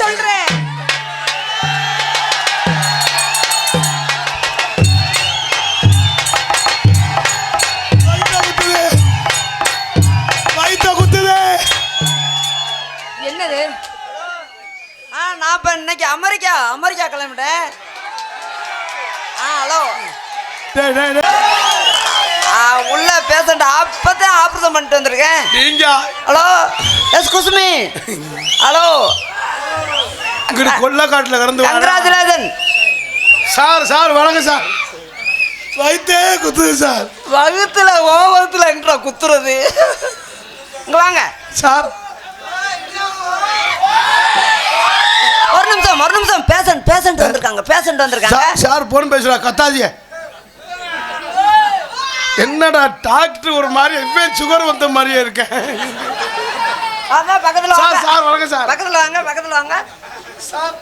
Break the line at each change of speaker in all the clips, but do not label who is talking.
சொல்றேன். என்னது?
ஆ நான் இப்போ இன்னைக்கு அமெரிக்கா அமெரிக்கா கிளம்பிட்டேன். ஆ ஹலோ. உள்ள பேஷண்ட் அப்பதான் ஆப்ரேஷன் பண்ணிட்டு வந்திருக்கேன். Hello yes Kusumi. ஹலோ.
இங்கிட்டு கொல்லக்காட்டுல கடந்து.
கங்க்ராச்சுலேஷன்
சார் சார் வணக்கம் சார். வயித்தே குத்துது சார்.
வகுத்துல ஓ வகுத்துல எங்கடா குத்துறது. இங்க வாங்க.
சார்.
ஒரு நிமிஷம் ஒரு நிமிஷம். பேஷண்ட் பேஷண்ட் வந்திருக்காங்க பேஷண்ட் வந்திருக்காங்க.
சார் சார் போன் பேசுறா கத்தாதிய என்னடா டாக்டர் ஒரு மாதிரி இப்பவே சுகர் வந்த மாதிரியே இருக்கேன்.
வாங்க பக்கத்துல
சார்
வாங்க.
சார் வணக்கம் சார்.
பக்கத்துல வாங்க பக்கத்துல வாங்க.
சார்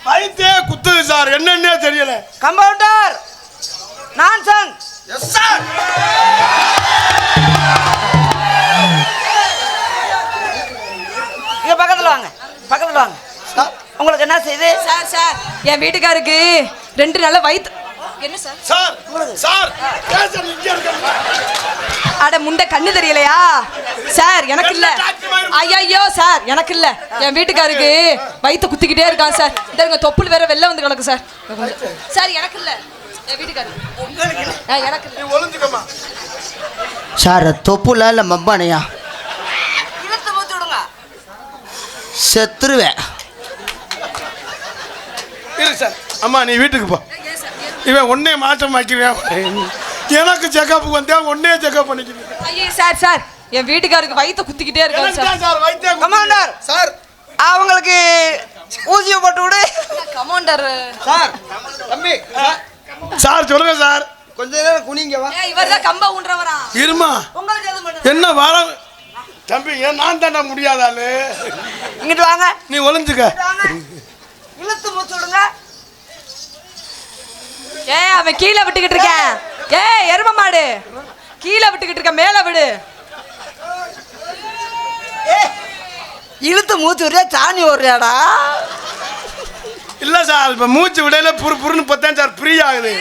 வயித்தே குத்துது சார். என்னன்னே தெரியல.
Compounder nonsense.
எஸ் சார்
இங்க பக்கத்துல வாங்க பக்கத்துல வாங்க. உங்களுக்கு என்ன செய்யுது
சார் சார் என் வீட்டுக்காருக்கு ரெண்டு நாள வயித்து என்ன சார்?
சார் சார் பேஷண்ட் இங்க இருக்காங்க.
அட முண்டை கண்ணு தெரியலையா? சார் எனக்கு இல்ல. ஐயோ சார் எனக்கு இல்ல. என் வீட்டுக்காருக்கு வயித்து குத்திக்கிட்டே இருக்கான் சார். இந்த தொப்புள் வேற வெளில வந்து கிடக்கு சார். சார் எனக்கு இல்ல. என் வீட்டுக்காரு எனக்கு இல்ல.
நீ ஒளிஞ்சுக்கம்மா.
சார் தொப்புல இல்லை மம்பானையா செத்துருவேன்.
இரு சார். அம்மா நீ வீட்டுக்கு போ. இவன் ஒன்னே மாற்றம் ஆக்கிடுவேன். எனக்கு செக்கப் வந்தேன் ஒன்னே செக்கப் பண்ணிக்கிறேன்
ஐயோ சார் சார். என் வீட்டுக்காருக்கு வயித்தை குத்திக்கிட்டே இருக்கான் சார்.
சார் வைத்திய
கமாண்டர்
சார்.
அவங்களுக்கு ஊசியை போட்டு விடு.
Commander
sir. தம்பி.
சார் சொல்லுங்க சார்.
கொஞ்ச நேரம் குனிங்க வா.
இவர் தான் கம்ப ஊன்றவரா.
இருமா. என்ன வர? தம்பி ஏன் நான் தாண்டா முடியாதாளு?
இங்கிட்டு வாங்க.
நீ ஒளிஞ்சுக்க.
இழுத்து மூச்சு விடுங்க
ஏ அவன் கீழே விட்டுக்கிட்டு இருக்கேன். ஏ எரும மாடு. கீழே விட்டுக்கிட்டு இருக்க மேல விடு.
இழுத்து மூச்சு விடுறியா? சாணி ஓடுறியாடா?
இல்ல சார் இப்ப மூச்சு விடையில புரு புருன்னு பார்த்தேன் சார் ஃப்ரீ ஆகுது.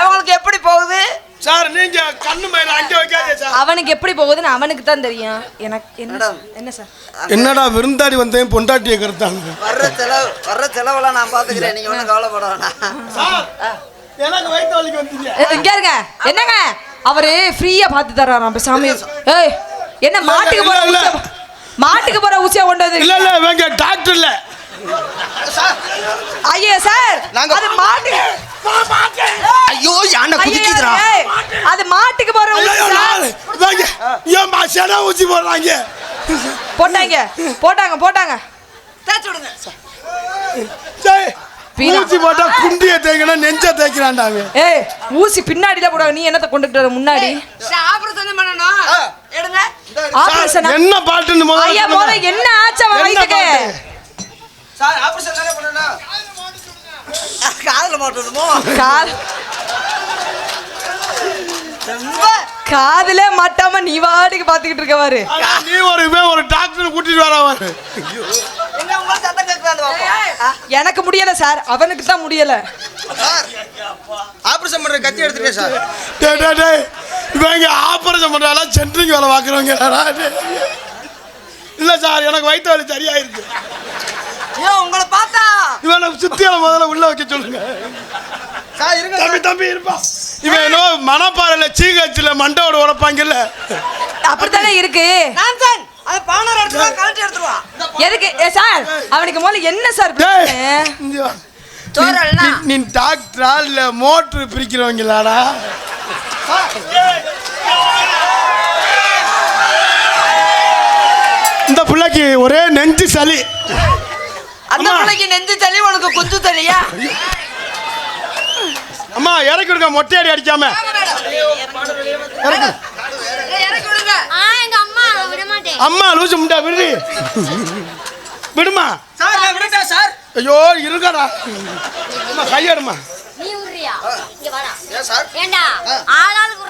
அவங்களுக்கு எப்படி போகுது?
சார் நீங்க கண்ணு மயில அங்க வைக்காதீங்க சார்.
அவனுக்கு எப்படி போகுதுன்னு அவனுக்கு தான் தெரியும். எனக்கு என்ன. என்ன சார்?
என்னடா விருந்தாடி வந்தேன் பொண்டாட்டியை கருத்தாங்க
வர்ற செலவு வர்ற செலவெல்லாம் நான் பாத்துக்கிறேன் நீங்க ஒன்றும் கவலைப்பட வேணாம்.
சார் எனக்கு வயிற்று வலிக்கு வந்தீங்க.
ஏ, இங்க இருங்க. என்னங்க? அவரு ஃப்ரீயா பார்த்து தர்றாராம் சாமி ஏய் என்ன மாட்டுக்கு போற மாட்டுக்கு போற ஊசியா கொண்டு வந்து
இல்ல இல்ல இவங்க டாக்டர் இல்ல.
ஐயா சார்
நாங்க-
அது மாட்டுக்கு
ஐயோ யானை குதிக்குதுடா.
அது மாட்டுக்கு போற ஊசி சார்.
ஏன் மாசியானா ஊசி போடுறாங்க.
போட்டாங்க போட்டாங்க போட்டாங்க.
தேய்ச்சி விடுங்க.
ஊசி போட்டா குண்டிய தேய்க்கணும் நெஞ்ச தேய்க்கிறான்டாங்க
ஏய் ஊசி பின்னாடில போட நீ என்னத்த கொண்டுட்டு வர முன்னாடி?
ஆபரேஷன் பண்ணணும்? எடுங்க.
ஆபரேஷன்?
என்ன பாட்டுன்னு முதல்ல
ஐயா. முதல்ல என்ன ஆச்சு அவன் வயித்துக்கு?
பாட்டு?
சார் ஆபரேஷன் தானே பண்ணணும்?
காதுல மாட்டணுமோ?
காது.
ரொம்ப
காதுல மாட்டாம நீ வாட்டுக்கு பாத்துக்கிட்டு இருக்க பாரு.
நீ ஒரு இவன் ஒரு டாக்டர் கூட்டிட்டு
கேட்குறாங்க பாப்போம்
எனக்கு முடியல சார். அவனுக்கு தான் முடியல.
ஆபரேஷன் பண்ற கத்தி எடுத்துட்டேன் சார்.
டேய் டேய் டேய் இவங்க ஆபரேஷன் பண்றாங்களா சென்ட்ரிங் வேலை பார்க்குறவங்க. இல்ல சார் எனக்கு வயிற்று வலி சரியாயிருக்கு.
ஏன் உங்களை பார்த்தா.
இவனை சுத்தியால முதல்ல உள்ள வைக்க சொல்லுங்க.
சார் இருங்க
தம்பி தம்பி இருப்பா. இவன் என்னோ மணப்பாறையில சீகச்சில மண்டோட உடப்பாங்கல்ல.
அப்படித்தானே இருக்கு?
அது பானர் எடுத்துருவா.
எதுக்கு? ஏ, சார் அவனுக்கு முதல்ல என்ன சார்.
சோறல்னா?
நீ- டாக்டரா இல்ல மோட்டர் பிரிக்கிறவங்களாடா? இந்த பிள்ளைக்கு ஒரே நெஞ்சு சளி.
அந்த. பிள்ளைக்கு நெஞ்சு தள்ளி உனக்கு குஞ்சு தள்ளியா
அம்மா இறக்கி விடுங்க அடிக்காம.
விடுங்க
ஆ எங்க அம்மா விட மாட்டேன்
அம்மா லூசு முண்டா விடு விடுமா?
Sir sir?
ஐயோ இருக்காடா அம்மா கையெடுமா.
நீ விடுறியா இங்க வாடா.
ஏன் சார்?
ஏண்டா ஆளாளுக்கு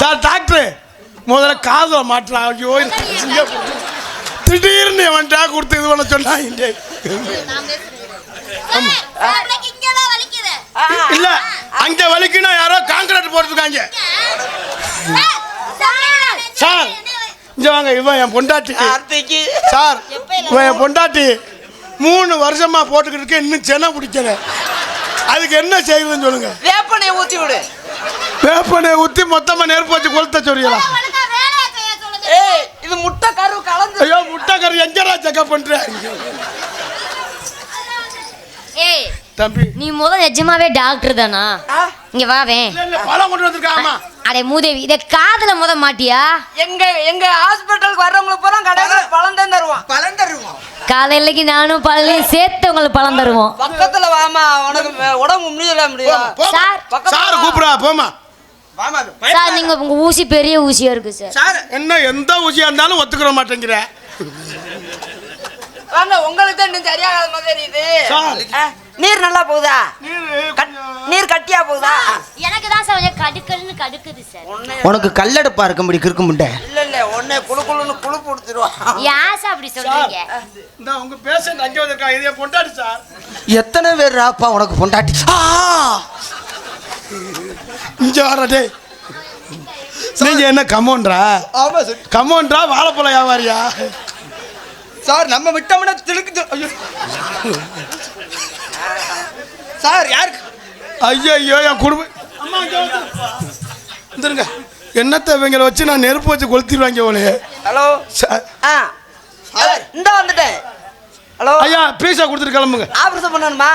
சார்
டாக்டர் முதல்ல காதுல மாட்டலாம். ஐயோ. திடீர்னு வந்துட்டா கொடுத்து இது பண்ண சொன்னாங்க. இல்ல அங்க வலிக்குன்னா யாரோ காங்கிரீட் போட்டுருக்காங்க.
சார்,
இங்க வாங்க இவன் என் பொண்டாட்டி. சார் இவன் என் பொண்டாட்டி மூணு வருஷமா போட்டுக்கிட்டு இருக்க இன்னும் சென்னை பிடிக்கல. அதுக்கு என்ன செய்யுதுன்னு சொல்லுங்க.
வேப்பனையை ஊத்தி விடு.
வேப்பனை ஊத்தி மொத்தமா நெருப்பு வச்சு கொளுத்த சொல்லிடலாம்.
ஏய் இது முட்டை கரு கலந்து.
ஐயோ முட்டைக்கறி எங்கடா செக்கப் பண்ற?
ஏய்
தம்பி.
நீ முதல் நிஜமாவே டாக்டர் தானா? இங்க
இல்ல பழம் கொண்டு வந்திருக்காமா
அடே மூதேவி இத காதுல முத மாட்டியா?
எங்க எங்க ஹாஸ்பிட்டலுக்கு வர்றவங்களுக்கு பூரா கடையில பழம். தான் தருவான்.
பலன் தருவோம்.
காலையிலக்கு நானும் பழனியும் சேர்த்து உங்களுக்கு பழம் தருவோம்.
பக்கத்துல வாமா உனக்கு உடம்பு முடியல முடியும்
சார்.
சார் கூப்பிடா போமா
சார் நீங்க உங்க ஊசி பெரிய ஊசியா இருக்கு சார்.
சார்
என்ன எந்த ஊசியா இருந்தாலும் ஒத்துக்கிற மாட்டேங்கிற.
வாங்க உங்களுக்கு தான் இன்னும் சரியாகாத மாதிரி தெரியுது. நீர் நல்லா போகுதா? நீர் கட்டியா போகுதா?
எனக்கு தான் சார் கொஞ்சம் கடுக்கல்னு கடுக்குது சார்.
உனக்கு கல்லடுப்பா இருக்கும்படி கிறுக்கு முண்டை.
இல்ல இல்ல ஒன்னே குளு குளுன்னு குழு கொடுத்துருவான்
ஏன் சார் அப்படி சொல்றீங்க?
இந்த உங்க பேஷண்ட் அங்கே வந்திருக்கா? இதைய கொண்டாடி சார்.
எத்தனை பேர் ராப்பா உனக்கு பொண்டாட்டி? ஆ!
இங்க வர டேய். நீங்க என்ன கமோன்றா
ஆமா சார்.
கமோன்றா வாழைப்பழம் வியாபாரியா?
சார் நம்ம விட்டோம்னா திழுக்கு ஐயோ. சார் யாருக்கு
ஐயோ ஐயோ என் குடும்பம். வந்துருங்க என்னத்தை இவங்களை வச்சு நான் நெருப்பு வச்சு கொளுத்திடுவாங்க போலயே
ஹலோ.
சார்
ஆ. இந்த வந்துட்டேன். ஹலோ.
ஐயா பீஸா கொடுத்துட்டு கிளம்புங்க.
ஆபரேஷன் பண்ணணுமா?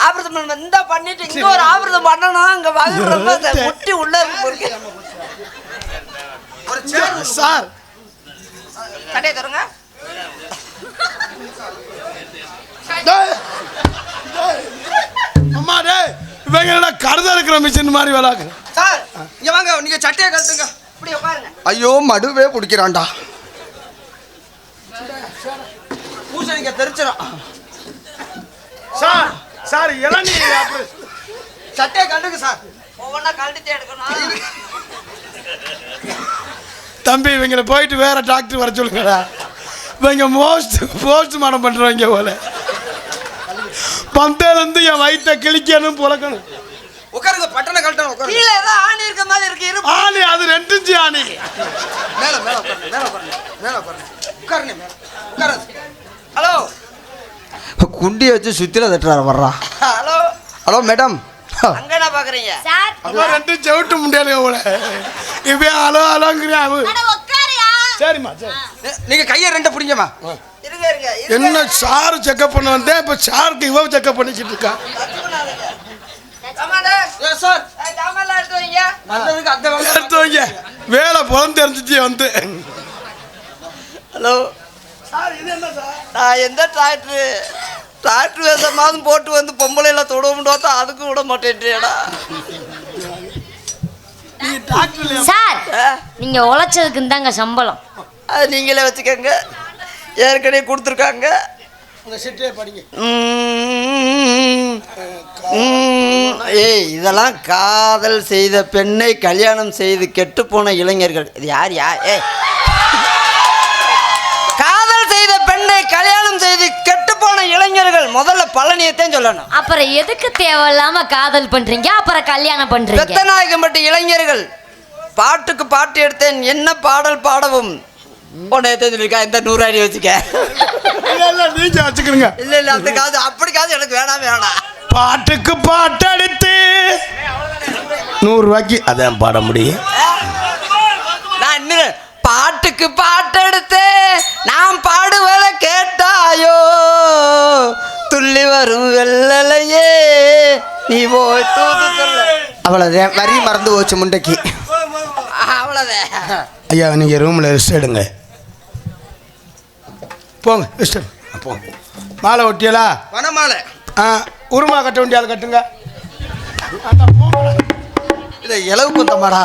பண்ணணுமா இந்த பண்ணிட்டு இங்க ஒரு ஆபரேஷன் பண்ணணும் இங்க வயிறு ரொம்ப முட்டி உள்ள இருக்கு
ஒரு சேர்.
சார்.
கடையை தருங்க.
அம்மா டேய். இவங்க கருதா இருக்கிற மிஷின் மாதிரி விளாக்கு
சார் இங்க வாங்க நீங்க சட்டையை கழட்டுங்க.
இப்படி உட்காருங்க.
ஐயோ மடுவே பிடிக்கிறான்டா. பூசை நீங்க தெரிச்சிடும்
சார். சார் இளநீ
சட்டையை கழட்டுங்க சார்.
ஒவ்வொன்றா கழட்டிட்டே எடுக்கணும்.
தம்பி இவங்களை போயிட்டு வேற டாக்டர் வர சொல்லுங்கடா. இவங்க மோஸ்ட் போஸ்ட் மாடம் பண்றவங்க போல. பந்தேலேருந்து என் வயித்தை கிழிக்கணும் புழக்கணும்
உட்காருங்க பட்டனை கழட்டணும் உட்காருங்க.
கீழே ஏதோ ஆணி இருக்க மாதிரி இருக்கு இரு
ஆணி அது ரெண்டு இன்ச்சு ஆணி.
மேல மேல உட்காருங்க மேல உட்காருங்க மேல உட்காருங்க. உட்காருங்க மேல. உட்காருங்க.
ஹலோ.
குண்டி வச்சு சுத்தில தட்டுறாரு வர்றா.
ஹலோ.
Hello madam.
அங்க என்ன பாக்குறீங்க?
சார்.
அப்போ ரெண்டு செவிட்டு அலோ அலோங்கிறான் அவன்
அட உட்காருயா?
சரிம்மா சரி.
நீங்க கையை ரெண்டு பிடிங்கம்மா.
என்ன சாரு செக்கப் பண்ண வந்தேன் இப்போ சாருக்கு இவ செக்கப் பண்ணிக்கிட்டு இருக்கா?
வேலை
எடுத்து வைங்க. வேலை புலம் தெரிஞ்சிச்சு வந்து.
ஹலோ.
சார் இது என்ன சார்?
நான் எந்த டிராக்டரு டிராக்டர் வேஷமாவது போட்டு வந்து பொம்பளையில தொடுவோம்னு பார்த்தா அதுக்கும் விட மாட்டேன்றியடா
நீ டாக்டர்
சார் நீங்க உழைச்சதுக்கு தாங்க சம்பளம்.
அது நீங்களே வச்சுக்கோங்க. ஏற்கனவே கொடுத்துருக்காங்க. ஏய் இதெல்லாம் காதல் செய்த பெண்ணை கல்யாணம் செய்து கெட்டுப்போன இளைஞர்கள். இது யார் யார் ஏய். காதல் செய்த பெண்ணை கல்யாணம் செய்து இளைஞர்கள் முதல்ல பழனியத்தையும் சொல்லணும்.
அப்புறம் எதுக்கு தேவையில்லாம காதல் பண்றீங்க? அப்புறம் கல்யாணம் பண்றீங்க?
பெத்தநாயகம்பட்டு இளைஞர்கள் பாட்டுக்கு பாட்டு எடுத்தேன் என்ன பாடல் பாடவும்? உன்னை தெரிஞ்சிருக்கா இந்த நூறாயிரம் வச்சுக்க.
இல்ல இல்ல நீங்க வச்சுக்கிறீங்க
இல்ல இல்ல அந்த காது அப்படி காது எனக்கு வேணாம் வேணாம்.
பாட்டுக்கு பாட்டு அடித்து நூறு ரூபாய்க்கு அதான் பாட முடியும்.
நான் இன்னும் பாட்டுக்கு பாட்டு வரும் வெள்ளலையே. நீ போய் தூது சொல்ல.
வரி மறந்து போச்சு முண்டைக்கு.
அவ்வளோதான்
ஐயா நீங்க ரூம்ல ரெஸ்ட் எடுங்க. போங்க ரெஸ்ட் போங்க. மாலை ஒட்டியலா?
வனமாலை.
ஆ உருமா கட்ட வேண்டிய கட்டுங்க.
இதை இலவு குத்தமாடா